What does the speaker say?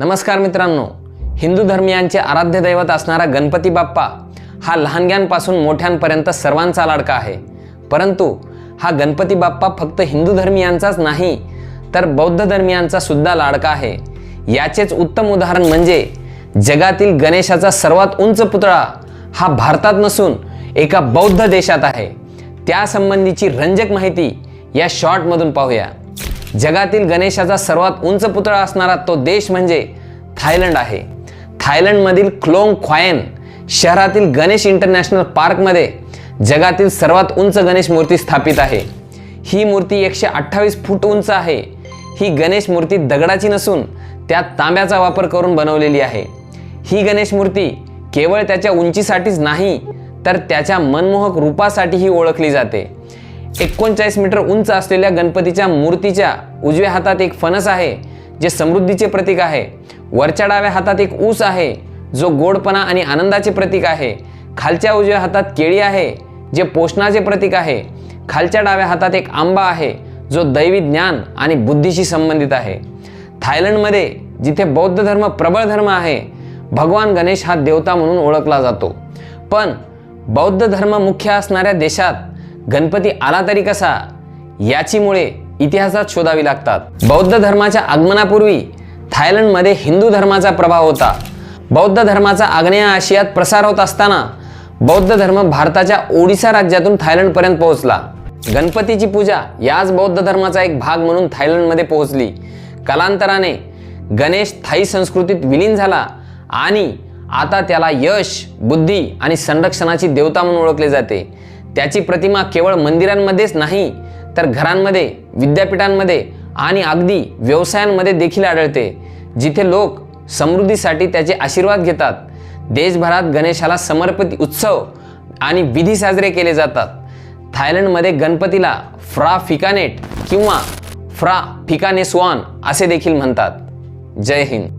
नमस्कार मित्रांनो. हिंदू धर्मियांचे आराध्य दैवत असणारा गणपती बाप्पा हा लहानग्यांपासून मोठ्यांपर्यंत सर्वांचा लाडका आहे. परंतु हा गणपती बाप्पा फक्त हिंदू धर्मियांचाच नाही तर बौद्ध धर्मियांचा सुद्धा लाडका आहे. याचेच उत्तम उदाहरण म्हणजे जगातील गणेशाचा सर्वात उंच पुतळा हा भारतात नसून एका बौद्ध देशात आहे. त्यासंबंधीची रंजक माहिती या शॉर्टमधून पाहूया. जगातील गणेशाचा सर्वात उंच पुतळा असणारा तो देश म्हणजे थायलंड आहे. थायलंडमधील क्लोंग ख्वायन शहरातील गणेश इंटरनॅशनल पार्कमध्ये जगातील सर्वात उंच गणेश मूर्ती स्थापित आहे. ही मूर्ती एकशे अठ्ठावीस फूट उंच आहे. ही गणेश मूर्ती दगडाची नसून त्यात तांब्याचा वापर करून बनवलेली आहे. ही गणेश मूर्ती केवळ त्याच्या उंचीसाठीच नाही तर त्याच्या मनमोहक रूपासाठीही ओळखली जाते. एकोणचाळीस मीटर उंच असलेल्या गणपतीच्या मूर्तीच्या उजव्या हातात एक फणस आहे जे समृद्धीचे प्रतीक आहे. वरच्या डाव्या हातात एक ऊस आहे जो गोडपणा आणि आनंदाचे प्रतीक आहे. खालच्या उजव्या हातात केळी आहे जे पोषणाचे प्रतीक आहे. खालच्या डाव्या हातात एक आंबा आहे जो दैवी ज्ञान आणि बुद्धीशी संबंधित आहे. थायलंडमध्ये जिथे बौद्ध धर्म प्रबळ धर्म आहे भगवान गणेश हा देवता म्हणून ओळखला जातो. पण बौद्ध धर्म मुख्य असणाऱ्या देशात गणपती आला तरी कसा? याची मुळे इतिहासात शोधावी लागतात. बौद्ध धर्माच्या आगमनापूर्वी थायलंडमध्ये हिंदू धर्माचा प्रभाव होता. बौद्ध धर्माचा आग्नेय आशियात प्रसार होत असताना बौद्ध धर्म भारताच्या ओडिसा राज्यातून थायलंडपर्यंत पोहोचला. गणपतीची पूजा याच बौद्ध धर्माचा एक भाग म्हणून थायलंडमध्ये पोहोचली. कालांतराने गणेश थाई संस्कृतीत विलीन झाला आणि आता त्याला यश बुद्धी आणि संरक्षणाची देवता म्हणून ओळखले जाते. त्याची प्रतिमा केवळ मंदिरांमध्येच नाही तर घरांमध्ये विद्यापीठांमध्ये आणि अगदी व्यवसायांमध्ये देखील आढळते जिथे लोक समृद्धीसाठी त्याचे आशीर्वाद घेतात. देशभरात गणेशाला समर्पित उत्सव आणि विधी साजरे केले जातात. थायलंडमध्ये गणपतीला फ्रा फिकानेट किंवा फ्रा फिकानेस्वान असे देखील म्हणतात. जय हिंद.